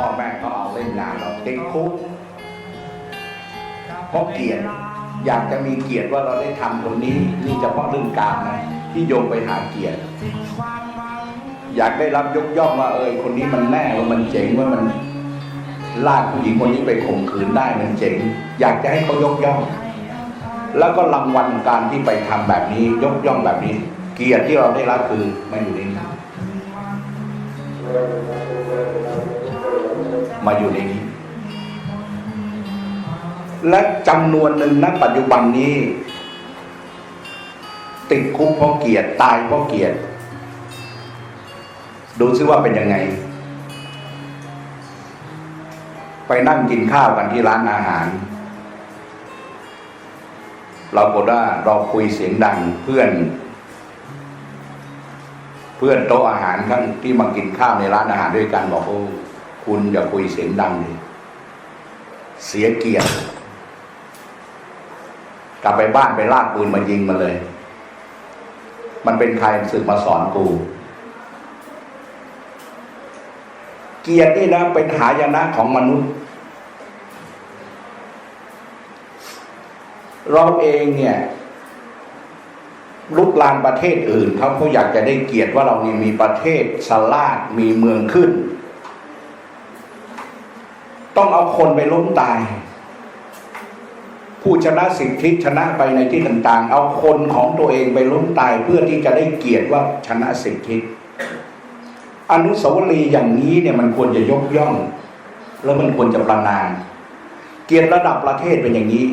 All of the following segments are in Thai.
พ่อแม่เขาเอาเล่นงานเราติดคุกเพราะเกียรติอยากจะมีเกียรติว่าเราได้ทำตรงนี้ นี่เฉพาะเรื่องการนะที่โยงไปหาเกียรติ อยากได้รับยกย่องว่าเออคนนี้มันแน่ว่ามันเจ๋งว่ามันลากผู้หญิงคนนี้ไปข่มขืนได้มันเจ๋ง อยากจะให้เขายกย่อง แล้วก็รางวัลการที่ไปทำแบบนี้ ยกย่องแบบนี้ เกียรติที่เราได้รับคือไม่อยู่ในนี้ มาอยู่ในนี้ และจำนวนหนึ่งณปัจจุบันนี้ ติดคุกเพราะเกียรติตายเพราะเกียรติดูซิว่าเป็นยังไง ไปนั่งกินข้าวกันที่ร้านอาหาร เราบอกว่าเราคุยเสียงดังเพื่อน เพื่อนโต๊ะอาหารข้างที่มากินข้าวในร้านอาหารด้วยกันบอกโอ้ คุณอย่าคุยเสียงดังเลยเสียเกียรติกลับไปบ้านไปลากปืนมายิงมาเลย มันเป็นใครสึกมาสอนกู เกียรตินี่นะเป็นหายนะของมนุษย์ เราเองเนี่ยลุกลานประเทศอื่นเขาเขาอยากจะได้เกียรติว่าเรานี่มีประเทศสลาดมีเมืองขึ้น ต้องเอาคนไปล้มตาย ผู้ชนะสิทธิชนะไปในที่ต่างๆ เอาคนของตัวเองไปล้มตายเพื่อที่จะได้เกียรติว่าชนะสิทธิอนุสาวรีย์อย่างนี้เนี่ยมันควรจะยกย่อง แล้วมันควรจะประนามเกียรติระดับประเทศเป็นอย่างนี้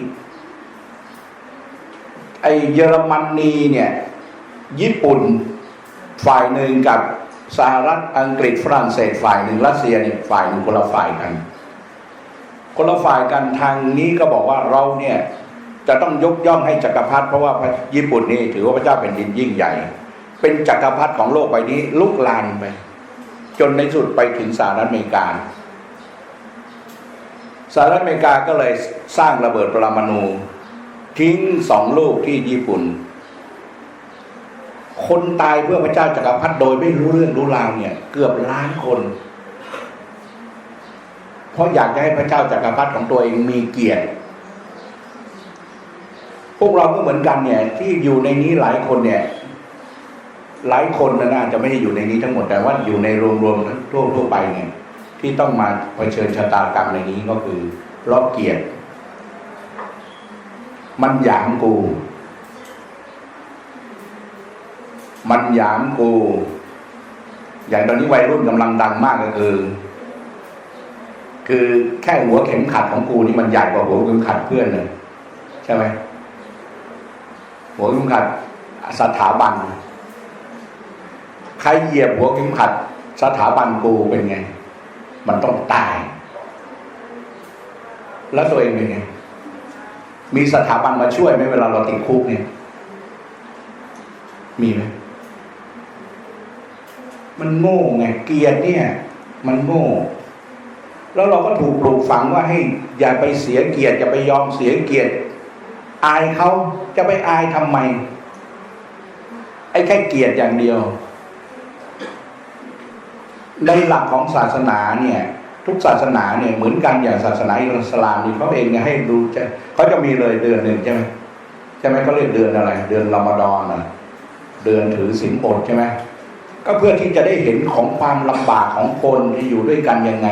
ไอเยอรมนีเนี่ย ญี่ปุ่นฝ่ายหนึ่งกับสหรัฐอังกฤษฝรั่งเศสฝ่ายหนึ่งรัสเซียเนี่ยฝ่ายหนึ่งคนละฝ่ายกัน คนละฝ่ายกันทางนี้ก็บอกว่าเราเนี่ยจะต้องยกย่องให้จักรพรรดิเพราะว่าญี่ปุ่นนี่ถือว่าพระเจ้าเป็นดินยิ่งใหญ่ เป็นจักรพรรดิของโลกใบนี้ลุกลานไป จนในสุดไปถึงสหรัฐอเมริกาสหรัฐอเมริกาก็เลยสร้างระเบิดปรมาณูทิ้งสองลูกที่ญี่ปุ่น คนตายเพื่อพระเจ้าจักรพรรดิโดยไม่รู้เรื่องรู้ราวเนี่ย เกือบล้านคน เพราะอยากจะให้พระเจ้าจักรพรรดิของตัวเองมีเกียรติ พวกเราก็เหมือนกันเนี่ย ที่อยู่ในนี้หลายคนเนี่ย หลายคนนะอาจจะไม่ได้อยู่ในนี้ทั้งหมดแต่ว่าอยู่ในรวมๆทั่วทั่วๆไปเนี่ยที่ต้องมาเผชิญชะตากรรมในนี้ก็คือเพราะเกียรติ มันหยามกู มันหยามกู อย่างตอนนี้วัยรุ่นกำลังดังมากก็คือ คือแค่หัวเข็มขัดของกูนี่มันใหญ่กว่าหัวเข็มขัดเพื่อนเลยใช่ไหมหัวเข็มขัดสถาบัน ใครเหยียบหัวเข็มขัด สถาบันกูเป็นไง มันต้องตาย แล้วตัวเองเป็นไง มีสถาบันมาช่วยไหมเวลาเราติดคุกเนี่ย มีไหมมันโง่ไงเกียรติเนี่ย มันโง่ แล้วเราก็ถูกปลูกฝังว่าให้อย่าไปเสียเกียรติอย่าไปยอมเสียเกียรติ อายเขาจะไปอายทำไม ไอ้แค่เกียรติอย่างเดียว ในหลักของศาสนาเนี่ย ทุกศาสนาเนี่ยเหมือนกันอย่างศาสนาอิสลามนี่เขาเองเนี่ยให้ดูจะเขาจะมีเลยเดือนหนึ่งใช่ไหมใช่ไหมเขาเรียกเดือนอะไร เดือนรอมฎอนนะเดือนถือศีลอดใช่ไหมก็เพื่อที่จะได้เห็นของความลำบากของคนที่อยู่ด้วยกันยังไง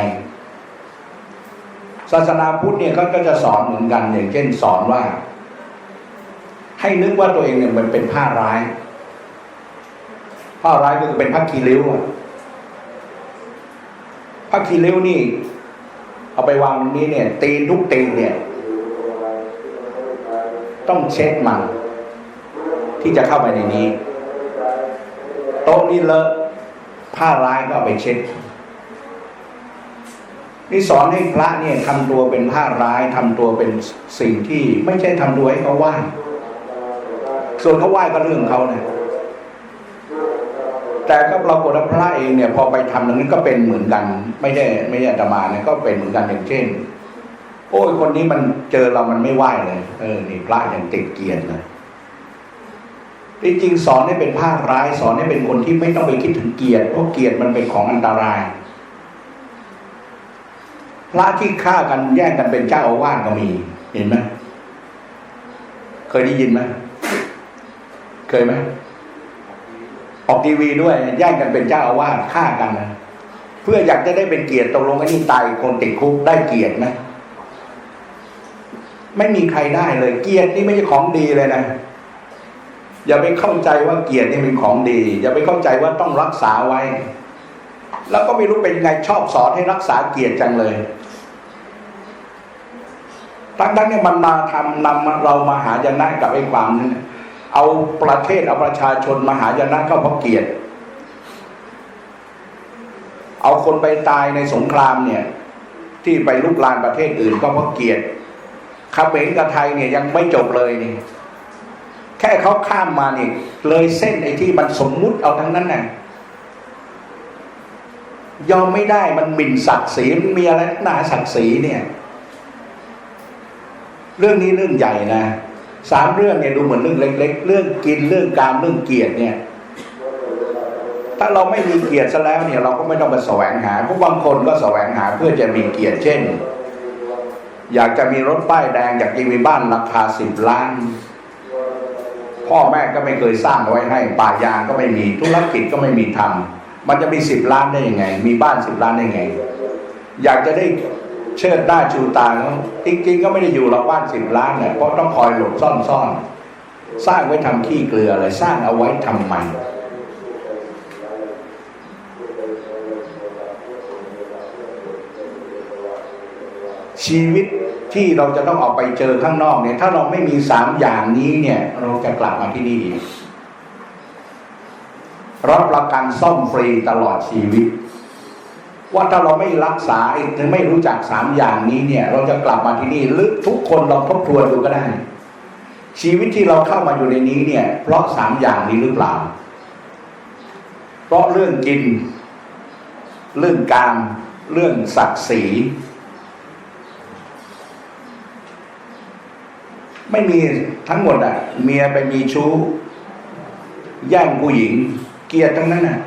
ศาสนาพุทธเนี่ยเขาก็จะสอนเหมือนกัน อย่างเช่นสอนว่า ให้นึกว่าตัวเองเนี่ยมันเป็นผ้าร้าย ผ้าร้ายก็คือเป็นผ้าคีริ้วผ้าคีริ้วนี่ เอาไปวางตรงนี้เนี่ย ตีนทุกตีนเนี่ย ต้องเช็ดมัน ที่จะเข้าไปในนี้ โต๊ะนี่เลอะผ้าร้ายก็เอาไปเช็ด นี่สอนให้พระเนี่ยทำตัวเป็นผ้าร้ายทำตัวเป็นสิ่งที่ไม่ใช่ทำตัวให้เขาไหว้ส่วนเขาไหว้ก็เรื่องเขาเนะแต่ก็ปรากฏว่าพระเองเนี่ย พอไปทำตรงนี้ก็เป็นเหมือนกัน ไม่ได้ไม่ได้อาตมาเนี่ยก็เป็นเหมือนกันอย่างเช่น โอ้ยคนนี้มันเจอเรามันไม่ไหว้เลย เออนี่พระอยังติดเกียรติเลยจริงสอนให้เป็นผ้าร้ายสอนให้เป็นคนที่ไม่ต้องไปคิดถึงเกียรติเพราะเกียรติมันเป็นของอันตราย ระที่ฆ่ากันแย่งกันเป็นเจ้าอาวาสก็มี เห็นไหมเคยได้ยินไหมเคยไหมออกทีวีด้วยแย่งกันเป็นเจ้าอาวาสฆ่ากันนะเพื่ออยากจะได้เป็นเกียรติตกลงกันนี่ตายคนติดคุกได้เกียรติไหมไม่มีใครได้เลย เกียรตินี่ไม่ใช่ของดีเลยนะอย่าไปเข้าใจว่าเกียรตินี่เป็นของดี อย่าไปเข้าใจว่าต้องรักษาไว้ แล้วก็ไม่รู้เป็นยังไงชอบสอนให้รักษาเกียรติจังเลย ทั้งนั้นเนี่ยมันมาทำนำเรามาหายนะกับไอ้ความนั้นน่ะเอาประเทศเอาประชาชนมาหายนะก็เพราะเกียรติเอาคนไปตายในสงครามเนี่ย ที่ไปลุกลานประเทศอื่นก็เพราะเกียรติเขมรกับไทยเนี่ยยังไม่จบเลยนี่แค่เขาข้ามมานี่เลยเส้นไอ้ที่มันสมมุติเอาทั้งนั้นน่ะยอมไม่ได้มันหมิ่นศักดิ์ศรีมีอะไรหนาศักดิ์ศรีเนี่ย เรื่องนี้เรื่องใหญ่นะสามเรื่องเนี่ยดูเหมือนเรื่องเล็ก ๆ เรื่องกินเรื่องการเรื่องเกียรติเนี่ย ถ้าเราไม่มีเกียรติซะแล้วเนี่ย เราก็ไม่ต้องไปแสวงหาเพราะบางคนก็แสวงหาเพื่อจะมีเกียรติเช่น อยากจะมีรถป้ายแดงอยากจะมีบ้านราคาสิบล้านพ่อแม่ก็ไม่เคยสร้างเอาไว้ให้ป่ายางก็ไม่มีธุรกิจก็ไม่มีทำมันจะมีสิบล้านได้ยังไง มีบ้านสิบล้านได้ยังไง อยากจะได้ เชิดหน้าชูตาจริงๆก็ไม่ได้อยู่หรอกบ้านสิบล้านเนี่ยเพราะต้องคอยหลบซ่อนซ่อนสร้างไว้ทำขี้เกลืออะไรสร้างเอาไว้ทำไมชีวิตที่เราจะต้องออกไปเจอข้างนอกเนี่ย ถ้าเราไม่มีสามอย่างนี้เนี่ย เราจะกลับมาที่นี่รับประกันซ่อมฟรีตลอดชีวิต ว่าถ้าเราไม่รักษาหรือไม่รู้จักสามอย่างนี้เนี่ย เราจะกลับมาที่นี่หรือทุกคนเราทบทวนดูก็ได้ ชีวิตที่เราเข้ามาอยู่ในนี้เนี่ย เพราะสามอย่างนี้หรือเปล่า เพราะเรื่องกิน เรื่องการเรื่องศักดิ์ศรีไม่มีทั้งหมดอะ เมียไปมีชู้แย่งผู้หญิง เกียดทั้งนั้นน่ะ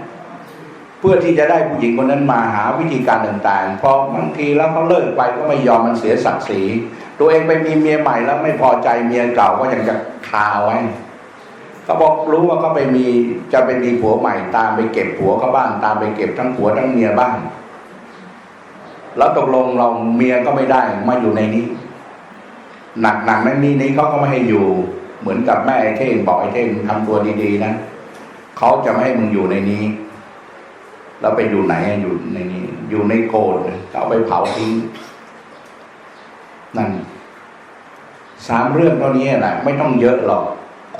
เพื่อที่จะได้ผู้หญิงคนนั้นมาหาวิธีการต่างๆพอบางทีแล้วเขาเลิกไปก็ไม่ยอมมันเสียศักดิ์ศรีตัวเองไปมีเมียใหม่แล้วไม่พอใจเมียเก่าก็ยังจะคาไว้เขาบอกรู้ว่าเขาไปมีจะไปมีผัวใหม่ตามไปเก็บผัวเขาบ้างตามไปเก็บทั้งผัวทั้งเมียบ้าง แล้วตกลงเราเมียก็ไม่ได้มาอยู่ในนี้ หนักหนักนั้นนี่นี้เขาก็ไม่ให้อยู่ เหมือนกับแม่ไอ้เท่งบอกไอ้เท่งทำตัวดีๆนะเขาจะไม่ให้มึงอยู่ในนี้ แล้วไปอยู่ไหนอยู่ในนี้อยู่ในโกดเอาไปเผาทิ้งนั่นสามเรื่องเท่านี้แหละไม่ต้องเยอะหรอก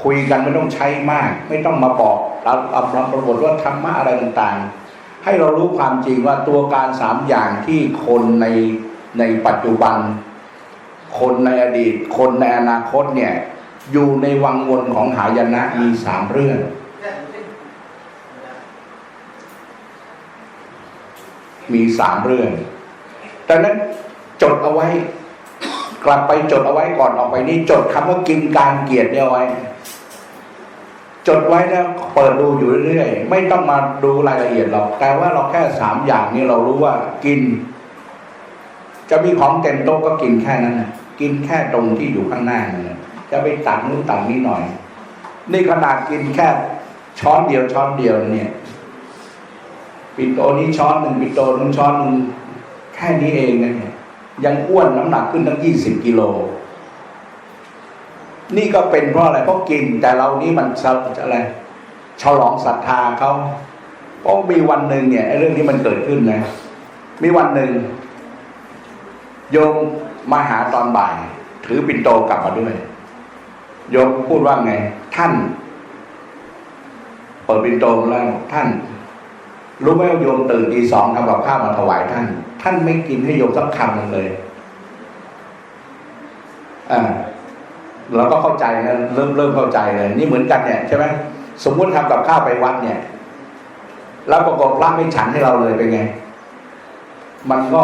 คุยกันไม่ต้องใช้มาก ไม่ต้องมาบอกเราเอาเราปรากฏว่าธรรมะอะไรต่างๆ ให้เรารู้ความจริงว่าตัวการสามอย่างที่คนในในปัจจุบัน คนในอดีต คนในอนาคตเนี่ย อยู่ในวังวนของหายนะมีสามเรื่อง มีสามเรื่อง ดังนั้นจดเอาไว้ กลับไปจดเอาไว้ก่อนออกไปนี่จดคำว่ากินการเกียรติเนี่ยเอาไว้ จดไว้แล้วเปิดดูอยู่เรื่อยๆ ไม่ต้องมาดูรายละเอียดหรอก แต่ว่าเราแค่สามอย่างนี้เรารู้ว่ากิน จะมีของเต็มโต๊ะก็กินแค่นั้นกินแค่ตรงที่อยู่ข้างหน้านั่นจะไปตักนู้นตักนี้หน่อย นี่ขนาดกินแค่ช้อนเดียวช้อนเดียวเนี่ย ปิดโตนี้ช้อนหนึ่งปิดโตนึงช้อนหนึ่งแค่นี้เองนะเนี่ยยังอ้วนน้ำหนักขึ้นตั้งยี่สิบกิโล นี่ก็เป็นเพราะอะไรเพราะกิน แต่เรานี่มันสอะไรฉลองศรัทธาเขาเพราะมีวันหนึ่งเนี่ยเรื่องนี้มันเกิดขึ้นนะมีวันหนึ่งโยมมาหาตอนบ่าย ถือปิ่นโตกลับมาด้วยโยมพูดว่าไง ท่าน เปิดปิ่นโตแล้วท่าน รู้ไหมว่าโยมตื่นตีสองทำกับข้าวมาถวายท่าน ท่านไม่กินให้โยมสักคำหนึ่งเลยอ่าเราก็เข้าใจนะเริ่มเริ่มเข้าใจเลย นี่เหมือนกันเนี่ยใช่ไหมสมมุติทำกับข้าวไปวัดเนี่ย แล้วประกอบพระไม่ฉันให้เราเลยเป็นไง มันก็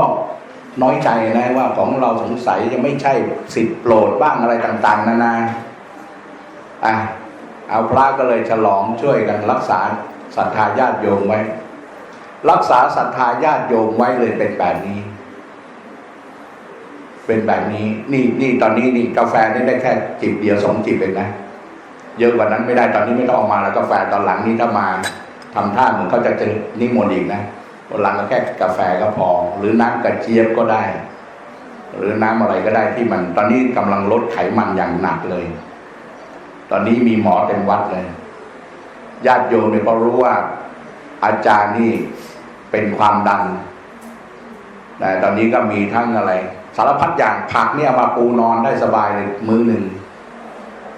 น้อยใจนะว่าของเราสงสัยยังไม่ใช่สิทธิ์โปรดบ้างอะไรต่าง ๆ นานาอะเอาพระก็เลยฉลองช่วยกันรักษาศรัทธาญาติโยมไว้ รักษาศรัทธาญาติโยมไว้เลยเป็นแบบนี้ เป็นแบบนี้นี่นี่ตอนนี้นี่กาแฟนี่ได้แค่จิบเดียวสองจิบเองนะเยอะกว่านั้นไม่ได้ตอนนี้ไม่ต้องออกมาแล้วกาแฟตอนหลังนี้ถ้ามาทำท่าเหมือนเขาจะจะนิมนต์อีกนะวันหลังก็แค่กาแฟก็พอ หรือน้ำกระเจี๊ยบก็ได้ หรือน้ำอะไรก็ได้ที่มัน ตอนนี้กำลังลดไขมันอย่างหนักเลย ตอนนี้มีหมอเต็มวัดเลย ญาติโยมเนี่ยก็รู้ว่า อาจารย์นี่ เป็นความดันแต่ตอนนี้ก็มีทั้งอะไร สารพัดอย่างผักเนี่ยมาปูนอนได้สบายเลยมือหนึ่ง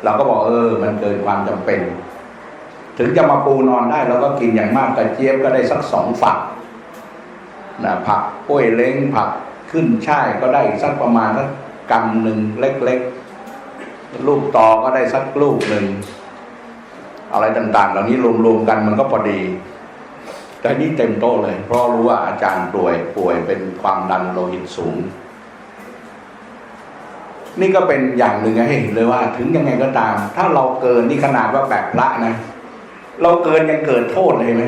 เราก็บอกเออ มันเกินความจำเป็น ถึงจะมาปูนอนได้เราก็กินอย่างมากกระเจี๊ยบก็ได้สักสองฝักนะผักกล้วยเล้งผักขึ้นช่ายก็ได้สักประมาณสักกำหนึ่งเล็กๆ ลูกตอก็ได้สักลูกหนึ่งอะไรต่าง ๆ เหล่านี้รวมๆกันมันก็พอดี แต่นี่เต็มโต๊ะเลย เพราะรู้ว่าอาจารย์ป่วยป่วยเป็นความดันโลหิตสูง นี่ก็เป็นอย่างหนึ่งให้เห็นเลยว่า ถึงยังไงก็ตาม ถ้าเราเกินนี่ขนาดว่าแบบพระนะ เราเกินยังเกิดโทษเลยไหม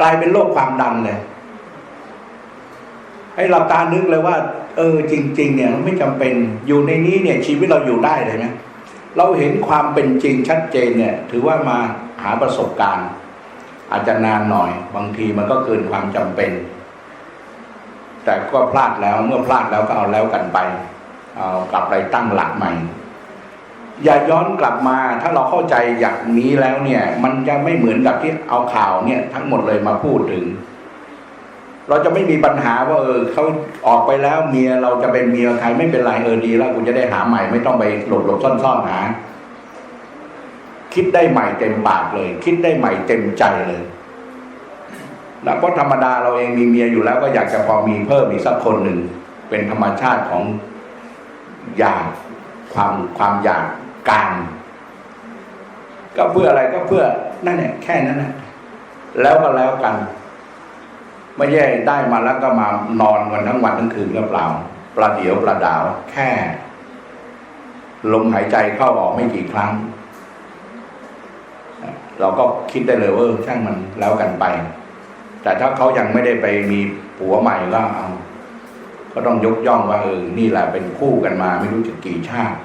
กลายเป็นโรคความดันเลยให้เราตานึกเลยว่า เออ จริง ๆ เนี่ยมันไม่จำเป็นอยู่ในนี้เนี่ย ชีวิตเราอยู่ได้เลยไหมเราเห็นความเป็นจริงชัดเจนเนี่ย ถือว่ามาหาประสบการณ์ อาจจะนานหน่อย บางทีมันก็เกินความจำเป็น แต่ก็พลาดแล้วเมื่อพลาดแล้วก็เอาแล้วกันไป เอากลับไปตั้งหลักใหม่ อย่าย้อนกลับมาถ้าเราเข้าใจอย่างนี้แล้วเนี่ย มันจะไม่เหมือนกับที่เอาข่าวเนี่ย ทั้งหมดเลยมาพูดถึง เราจะไม่มีปัญหาว่าเออเขาออกไปแล้วเมียเราจะเป็นเมียใครไม่เป็นไรเออดี แล้วกูจะได้หาใหม่ ไม่ต้องไปหลบหลบซ่อนซ่อนหา คิดได้ใหม่เต็มปากเลย คิดได้ใหม่เต็มใจเลยแล้วเพราะธรรมดาเราเองมีเมียอยู่แล้วก็อยากจะพอมีเพิ่มอีกสักคนหนึ่งเป็นธรรมชาติของอยากความความอยากการก็เพื่ออะไรก็เพื่อนั่นแหละแค่นั้นนะแล้วก็แล้วกัน ไม่ใช่ได้มาแล้วก็มานอนกันทั้งวันทั้งคืนก็เปล่าประเดี๋ยวประดาว แค่ ลมหายใจเข้าออกไม่กี่ครั้ง เราก็คิดได้เลยว่าช่างมันแล้วกันไป แต่ถ้าเขายังไม่ได้ไปมีผัวใหม่ก็เอาก็ต้องยกย่องว่าเออนี่แหละเป็นคู่กันมา ไม่รู้จะกี่ชาติ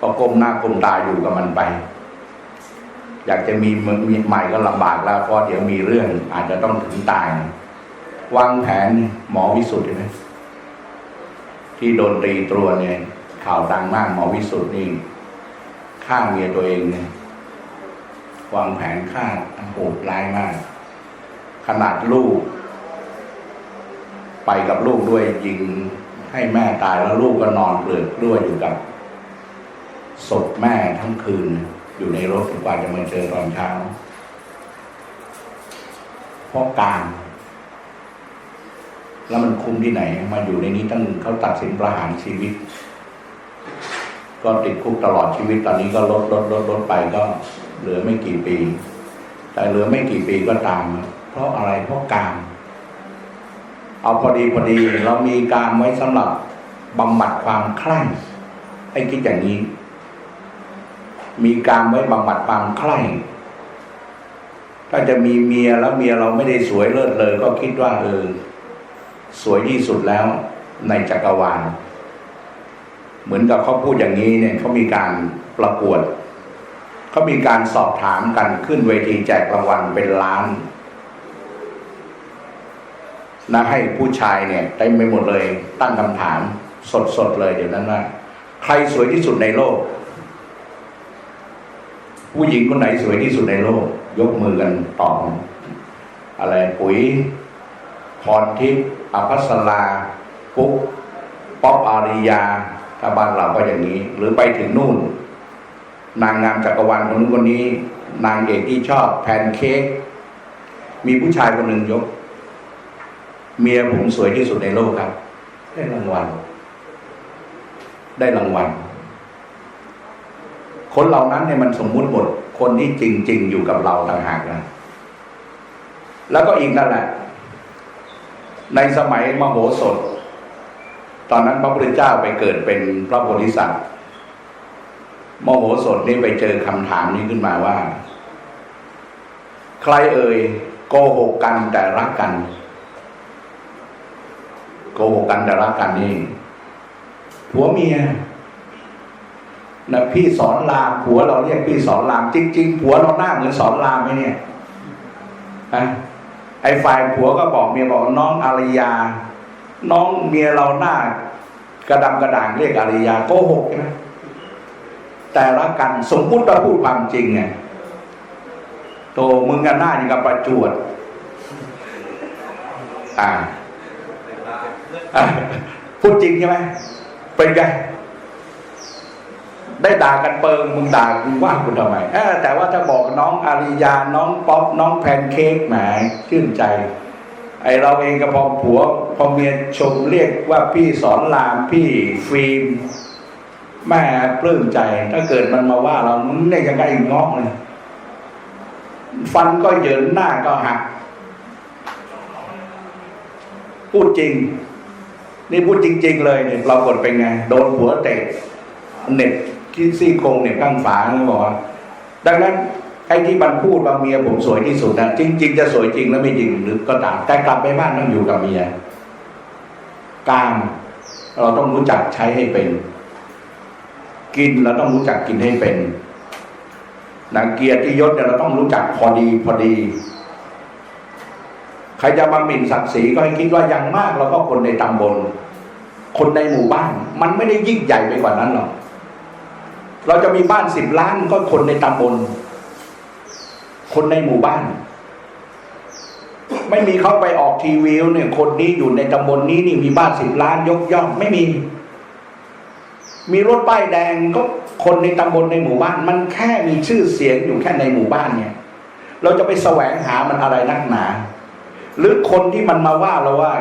ก็ก้มหน้าก้มตาอยู่กับมันไป อยากจะมีมีใหม่ก็ลำบากแล้วเพราะเดี๋ยวมีเรื่องอาจจะต้องถึงตายวางแผนหมอวิสุทธ์นไหมที่โดนตีตรวนเนี่ยข่าวดังมากหมอวิสุทธ์นี่ฆ่าเมียตัวเองเนี่ย วางแผนฆ่าโหดร้ายมาก ขนาดลูก ไปกับลูกด้วยยิงให้แม่ตายแล้วลูกก็นอนเปลือกกล้วยอยู่กับศพแม่ทั้งคืน อยู่ในรถกว่าจะมาเจอตอนเช้าเพราะการ แล้วมันคุ้มที่ไหน มาอยู่ในนี้ตั้งเขาตัดสินประหารชีวิต ก็ติดคุกตลอดชีวิตตอนนี้ก็ลดลดลดลดไปก็ เหลือไม่กี่ปี แต่เหลือไม่กี่ปีก็ตาม เพราะอะไรเพราะการเอาพอดีพอดีเรามีการไว้สำหรับบำบัดความใคร่ให้คิดอย่างนี้ มีการไว้บำบัดความใคร่ถ้าจะมีเมียแล้วเมียเราไม่ได้สวยเลิศเลย ก็คิดว่าเออสวยที่สุดแล้วในจักรวาล เหมือนกับเขาพูดอย่างนี้เนี่ยเขามีการประกวด เขามีการสอบถามกันขึ้นเวทีแจกรางวัลเป็นล้านนะให้ผู้ชายเนี่ยเต็มไปหมดเลย ตั้งคำถามสดๆเลยเดี๋ยวนั้นว่าใครสวยที่สุดในโลก ผู้หญิงคนไหนสวยที่สุดในโลก ยกมือกันตอบอะไรปุ๋ยพรทิพย์อภัสราปุ๊กป๊อปอาริยาถ้าบ้านเราก็อย่างนี้ หรือไปถึงนู่น นางงามจักรวาลคนนู้นคนนี้ นางเอกที่ชอบแพนเค้กมีผู้ชายคนหนึ่งยก เมียผมสวยที่สุดในโลกครับ ได้รางวัล ได้รางวัล คนเหล่านั้นเนี่ยมันสมมุติหมด คนที่จริง ๆ อยู่กับเราต่างหากนะแล้วก็อีกนั่นแหละ ในสมัยมโหสถ ตอนนั้นพระพุทธเจ้าไปเกิดเป็นพระโพธิสัตว์ มโหสถนี่ไปเจอคำถามนี้ขึ้นมาว่า ใครเอ่ยโกหกกันแต่รักกัน โกหกกันแต่รักกันนี่ผัวเมียนะพี่สอนรามผัวเราเรียกพี่สอนรามจริง ๆ ผัวเราหน้าเหมือนสอนรามไหมเนี่ยไอ้ฝ่ายผัวก็บอกเมียบอกน้องอารยา น้องเมียเราหน้ากระดำกระด่างเรียกอารยาโกหกใช่ไหม แต่รักกันสมมุติว่าพูดความจริงไงโตมึงกันหน้าอย่างกับประจวด อ่าพูดจริงใช่ไหมเป็นไงได้ด่ากันเปิงมึงด่ากูว่ากูทำไมเออแต่ว่าถ้าบอกน้องอาริยาน้องป๊อปน้องแพนเค้กแหมชื่นใจ ไอเราเองก็พอผัวพอเมียชมเรียกว่าพี่สอนรามพี่ฟิล์ม แม่ปลื้มใจ ถ้าเกิดมันมาว่า เราเนี่ยยังไงงอกเลยฟันก็เหยินหน้าก็หัก พูดจริง นี่พูดจริง ๆ เลยเนี่ยเรากดเป็นไง โดนหัวเตะเน็บซี่โครงเหน็บข้างฝาเนี่ยบอกว่าดังนั้นไอ้ที่มันพูดว่าเมียผมสวยที่สุดนะจริง ๆ จะสวยจริงแล้วไม่จริงหรือก็ตามแต่กลับไปบ้านต้องอยู่กับเมียกามเราต้องรู้จักใช้ให้เป็น กินเราต้องรู้จักกินให้เป็นนะเกียรติยศเนี่ยเราต้องรู้จักพอดีพอดี ใครจะมาหมิ่นศักดิ์ศรีก็ให้คิดว่าย่างมากเราก็คนในตำบล คนในหมู่บ้าน มันไม่ได้ยิ่งใหญ่ไปกว่านั้นหรอกเราจะมีบ้านสิบล้านก็คนในตำบล คนในหมู่บ้าน ไม่มีเขาไปออกทีวีเนี่ยคนนี้อยู่ในตำบลนี้นี่มีบ้านสิบล้านยกย่องไม่มี มีรถป้ายแดงก็คนในตำบลในหมู่บ้าน มันแค่มีชื่อเสียงอยู่แค่ในหมู่บ้านเนี่ย เราจะไปแสวงหามันอะไรนักหนา หรือคนที่มันมาว่าเราว่า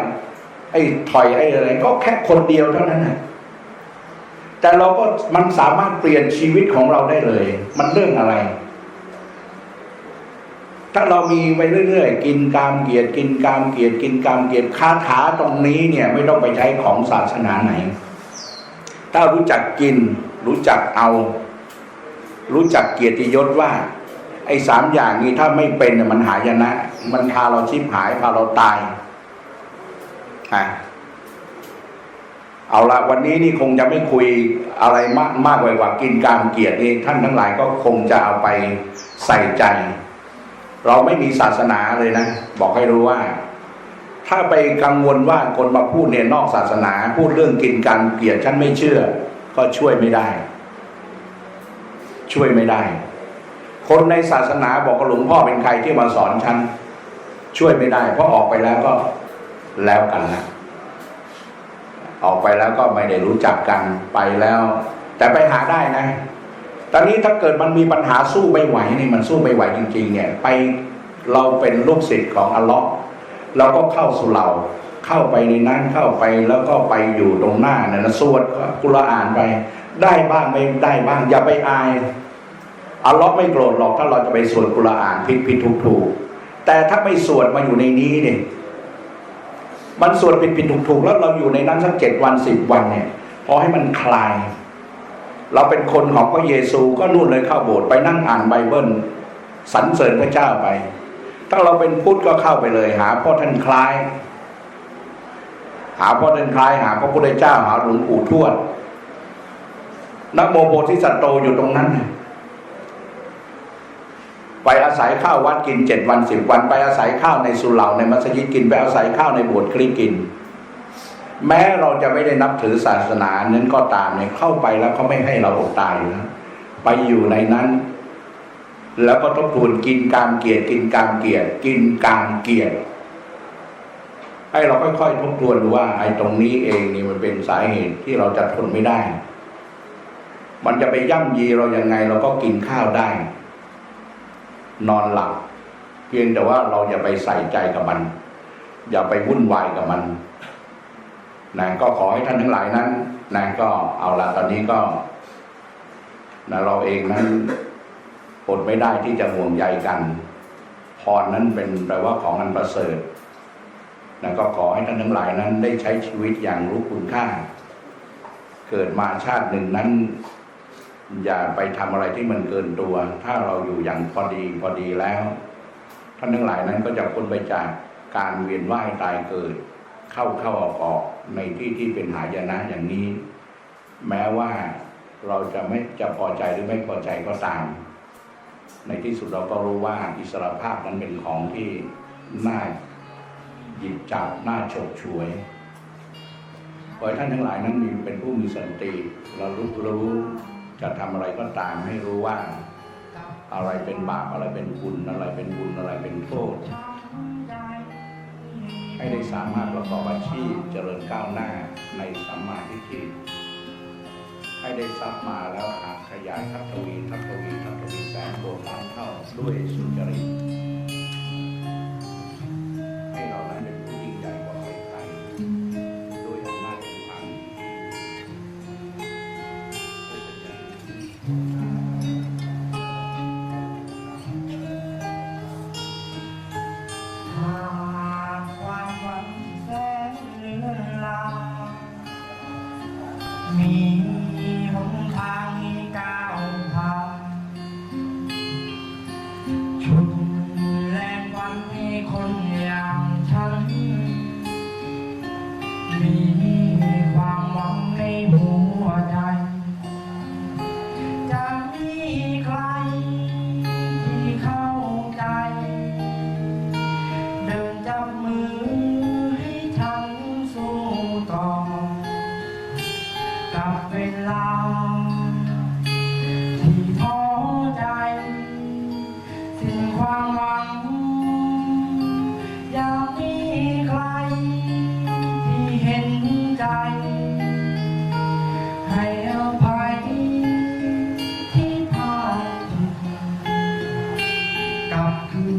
ไอ้ถอยไอ้อะไร ก็แค่คนเดียวเท่านั้นนะแต่เราก็มันสามารถเปลี่ยนชีวิตของเราได้เลย มันเรื่องอะไร ถ้าเรามีไปเรื่อยๆ กินกามเกียรติกินกามเกียรติกินกามเกียรติคาถาตรงนี้เนี่ย ไม่ต้องไปใช้ของศาสนาไหน ถ้ารู้จักกิน รู้จักเอา รู้จักเกียรติยศว่า ไอ้สามอย่างนี้ถ้าไม่เป็นมันหายนะ มันพาเราชิบหายพาเราตายอะเอาละวันนี้นี่คงจะไม่คุยอะไรมากมากไปกว่ากินกามเกียรตินี่ท่านทั้งหลายก็คงจะเอาไปใส่ใจ เราไม่มีศาสนาเลยนะ บอกให้รู้ว่า ถ้าไปกังวลว่าคนมาพูดเนี่ยนอกศาสนา พูดเรื่องกินการเกลียดฉันไม่เชื่อ ก็ช่วยไม่ได้ ช่วยไม่ได้ คนในศาสนาบอกกับหลวงพ่อเป็นใครที่มาสอนฉันช่วยไม่ได้ เพราะออกไปแล้วก็แล้วกันนะออกไปแล้วก็ไม่ได้รู้จักกันไปแล้ว แต่ไปหาได้นะ ตอนนี้ถ้าเกิดมันมีปัญหาสู้ไม่ไหวนี่มันสู้ไม่ไหวจริง ๆ เนี่ย ไปเราเป็นลูกศิษย์ของอัลเลอฮ์ เราก็เข้าสุเหราเข้าไปในนั้นเข้าไปแล้วก็ไปอยู่ตรงหน้าเนี่ยนะสวดกุรอานไป ได้บ้างไม่ได้บ้าง อย่าไปอายอัลลอฮ์ไม่โกรธหรอกถ้าเราจะไปสวดกุรอานผิดผิดถูกถูกแต่ถ้าไม่สวดมาอยู่ในนี้เนี่ยมันสวดผิดผิดถูกถูกแล้วเราอยู่ในนั้นสักเจ็ดวันสิบวันเนี่ยพอให้มันคลาย เราเป็นคนของพระเยซูก็นู่นเลยเข้าโบสถ์ไปนั่งอ่านไบเบิลสรรเสริญพระเจ้าไป ถ้าเราเป็นพุทธก็เข้าไปเลย หาพ่อท่านคล้าย หาพ่อท่านคล้าย หาพระพุทธเจ้าหาหลวงปู่ทวดนักโมโพธิสัตว์โตอยู่ตรงนั้น ไปอาศัยข้าววัดกินเจ็ดวันสิบวัน ไปอาศัยข้าวในสุเหร่าในมัสยิดกิน ไปอาศัยข้าวในโบสถ์คริสกิน แม้เราจะไม่ได้นับถือศาสนานั้นก็ตามเนี่ยเข้าไปแล้วเขาไม่ให้เราอดตายนะไปอยู่ในนั้น แล้วก็ทบทวนกินกามเกียรติกินกามเกียรติกินกามเกียรติให้เราค่อยๆทบทวนดูว่าไอ้ตรงนี้เองนี่มันเป็นสาเหตุที่เราจะทนไม่ได้ มันจะไปย่ำยีเรายังไงเราก็กินข้าวได้ นอนหลับเพียงแต่ว่าเราอย่าไปใส่ใจกับมัน อย่าไปวุ่นวายกับมันนะก็ขอให้ท่านทั้งหลายนั้นนะก็เอาละตอนนี้ก็นะเราเองนั้น อดไม่ได้ที่จะห่วงใยกัน พรนั้นเป็นแปลว่าของอันประเสริฐนะก็ขอให้ท่านทั้งหลายนั้นได้ใช้ชีวิตอย่างรู้คุณค่า เกิดมาชาติหนึ่งนั้น อย่าไปทำอะไรที่มันเกินตัว ถ้าเราอยู่อย่างพอดีพอดีแล้ว ท่านทั้งหลายนั้นก็จะพ้นไปจากการเวียนว่ายตายเกิด เข้าเข้าออกออกในที่ที่เป็นหายนะอย่างนี้ แม้ว่าเราจะไม่จะพอใจหรือไม่พอใจก็ตาม ในที่สุดเราก็รู้ว่าอิสรภาพนั้นเป็นของที่น่าหยิบจับน่าฉกฉวยขอให้ท่านทั้งหลายนั้นมีเป็นผู้มีสันติเรารู้รู้จะทำอะไรก็ตามให้รู้ว่า อะไรเป็นบาปอะไรเป็นบุญอะไรเป็นบุญอะไรเป็นโทษ ให้ได้สามารถประกอบอาชีพเจริญก้าวหน้าในสัมมาทิฏฐิ ให้ได้ทรัพย์มาแล้วหาขยายทัพทวีทัพทวีทัพทวีแสนโกดล้านเท่าด้วยสุจริต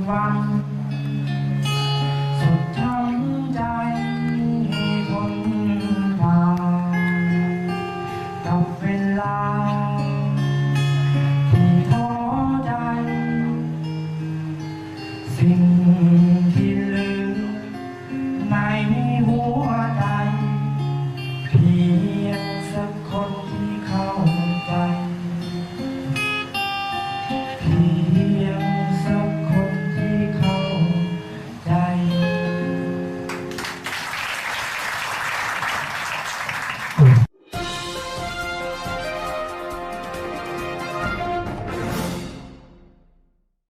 กั